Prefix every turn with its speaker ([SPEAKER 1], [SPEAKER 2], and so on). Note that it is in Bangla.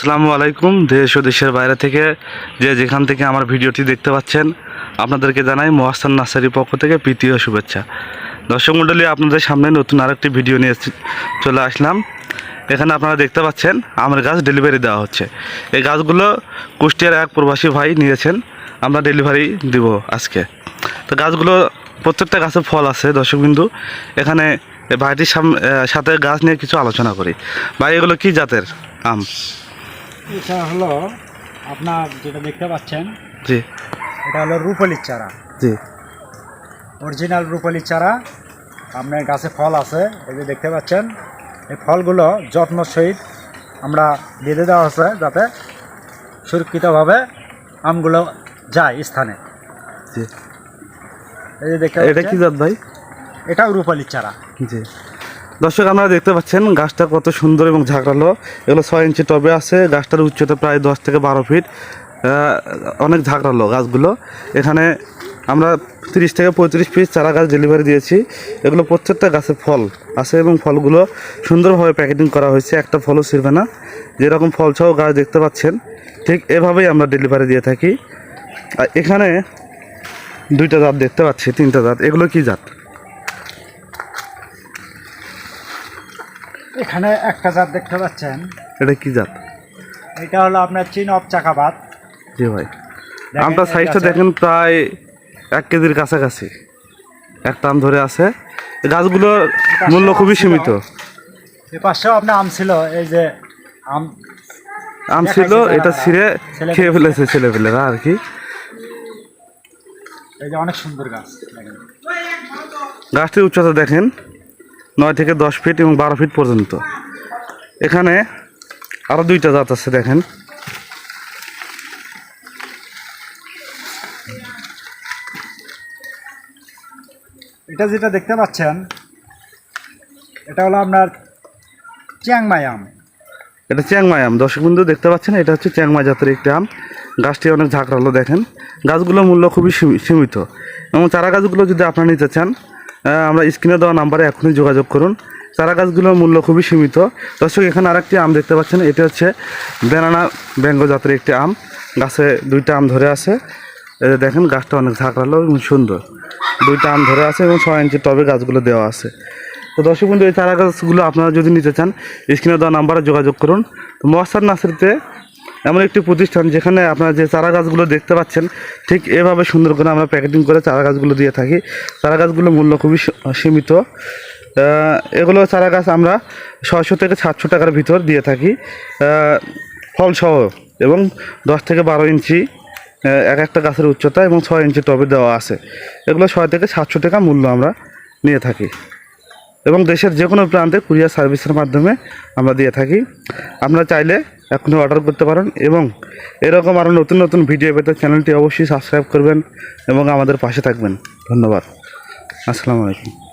[SPEAKER 1] আসসালামু আলাইকুম, দেশ ও দেশের বাইরে থেকে যে যেখান থেকে আমার ভিডিওটি দেখতে পাচ্ছেন, আপনাদেরকে জানাই মোহাস্তান নার্সারির পক্ষ থেকে প্রীতি ও শুভেচ্ছা। দর্শক মণ্ডলী, আপনাদের সামনে নতুন আরেকটি ভিডিও নিয়ে চলে আসলাম। এখানে আপনারা দেখতে পাচ্ছেন, আমের গাছ ডেলিভারি দেওয়া হচ্ছে। এই গাছগুলো কুষ্টিয়ার এক প্রবাসী ভাই নিয়েছেন, আমরা ডেলিভারি দিব আজকে। তো গাছগুলো, প্রত্যেকটা গাছে ফল আছে, দর্শকবিন্দু। এখানে ভাইটির সাথে গাছ নিয়ে কিছু আলোচনা করি। ভাই, এগুলো কি জাতের আম?
[SPEAKER 2] এটা হলো আপনার যেটা দেখতে পাচ্ছেন
[SPEAKER 1] জি।
[SPEAKER 2] এটা হলো রূপালির চারা।
[SPEAKER 1] জি।
[SPEAKER 2] অরিজিনাল রূপালির চারা আপনার গাছে ফল আছে এই যে দেখতে পাচ্ছেন এই ফলগুলো যত্ন সহিত আমরা বেঁধে দেওয়া আছে যাতে সুরক্ষিতভাবে আমগুলো যায় স্থানে।
[SPEAKER 1] জি।
[SPEAKER 2] এই যে দেখতে
[SPEAKER 1] এটা কি জাত ভাই?
[SPEAKER 2] এটাও রূপালির চারা।
[SPEAKER 1] জি। দর্শক, আপনারা দেখতে পাচ্ছেন, গাছটা কত সুন্দর এবং ঝাঁকড়ালো। এগুলো ছয় ইঞ্চি টবে আছে, গাছটার উচ্চতা প্রায় দশ থেকে বারো ফিট। অনেক ঝাঁকড়ালো গাছগুলো। এখানে আমরা তিরিশ থেকে পঁয়ত্রিশ পিস চারা গাছ ডেলিভারি দিয়েছি। এগুলো প্রত্যেকটা গাছে ফল আছে এবং ফলগুলো সুন্দরভাবে প্যাকেটিং করা হয়েছে। একটা ফলও ছিঁড়বে না। যেরকম ফল সহ গাছ দেখতে পাচ্ছেন, ঠিক এভাবেই আমরা ডেলিভারি দিয়ে থাকি। আর এখানে দুইটা জাত দেখতে পাচ্ছি, তিনটা জাত। এগুলো কি জাত?
[SPEAKER 2] এখানে একটা জাত দেখতে পাচ্ছেন।
[SPEAKER 1] এটা কি জাত?
[SPEAKER 2] এটা হলো আপনার চীন অফ চাকাবাদ
[SPEAKER 1] জি ভাই। আমটা সাইজটা দেখেন প্রায় এক কেজির কাছাকাছি। এক টান ধরে আছে। গাছগুলোর মূল্য খুবই সীমিত।
[SPEAKER 2] এ পাশেও আপনার আম ছিল। এই যে আম
[SPEAKER 1] আম ছিল এটা ছিঁড়ে খেয়ে ফেলেছে ছেলে ফেলেরা আর কি।
[SPEAKER 2] এই যে অনেক সুন্দর গাছ
[SPEAKER 1] গাছটির উচ্চতা দেখেন। নয় থেকে দশ ফিট এবং বারো ফিট পর্যন্ত। এখানে আরও দুইটা জাত আছে দেখেন।
[SPEAKER 2] এটা যেটা দেখতে পাচ্ছেন এটা হলো আপনার চিয়াংমাই আম।
[SPEAKER 1] এটা চ্যাংমাই আম। দর্শক বিন্দু দেখতে পাচ্ছেন এটা হচ্ছে চ্যাংমাই জাতের একটি আম। গাছটি অনেক ঝাঁকড়ালো দেখেন। গাছগুলোর মূল্য খুবই সীমিত। এবং চারা গাছগুলো যদি আপনারা নিতে চান আমরা স্ক্রিনে দেওয়া নাম্বারে এখনই যোগাযোগ করুন। চারা গাছগুলোর মূল্য খুবই সীমিত। দর্শক, এখানে আরেকটি আম দেখতে পাচ্ছেন। এটি হচ্ছে বেনানা ব্যঙ্গ জাতের একটি আম। গাছে দুইটা আম ধরে আছে। দেখেন, গাছটা অনেক ঝাঁকড়ালো এবং সুন্দর। দুইটা আম ধরে আছে এবং ছয় ইঞ্চি টবে গাছগুলো দেওয়া আছে। তো দর্শক বন্ধু, এই চারা গাছগুলো আপনারা যদি নিতে চান, স্ক্রিনে দেওয়া নাম্বারে যোগাযোগ করুন। তো মহাস্তার নার্সারিতে এমন একটি প্রতিষ্ঠান যেখানে আপনারা যে চারা গাছগুলো দেখতে পাচ্ছেন, ঠিক এভাবে সুন্দর করে আমরা প্যাকেটিং করে চারা গাছগুলো দিয়ে থাকি। চারা গাছগুলোর মূল্য খুবই সীমিত। এগুলো চারা গাছ আমরা ছয়শো থেকে সাতশো টাকার ভিতর দিয়ে থাকি। ফলসহ এবং দশ থেকে বারো ইঞ্চি এক একটা গাছের উচ্চতা এবং ছয় ইঞ্চি টবে দেওয়া আছে। এগুলো ছয় থেকে সাতশো টাকা মূল্য আমরা নিয়ে থাকি। এবং দেশের যে কোনো প্রান্তে কুরিয়ার সার্ভিসের মাধ্যমে আমরা দিয়ে থাকি। আপনারা চাইলে এখনই অর্ডার করতে পারেন এবং এরকম আরও নতুন নতুন ভিডিও পেতে চ্যানেলটি অবশ্যই সাবস্ক্রাইব করবেন এবং আমাদের পাশে থাকবেন। ধন্যবাদ। আসসালামু আলাইকুম।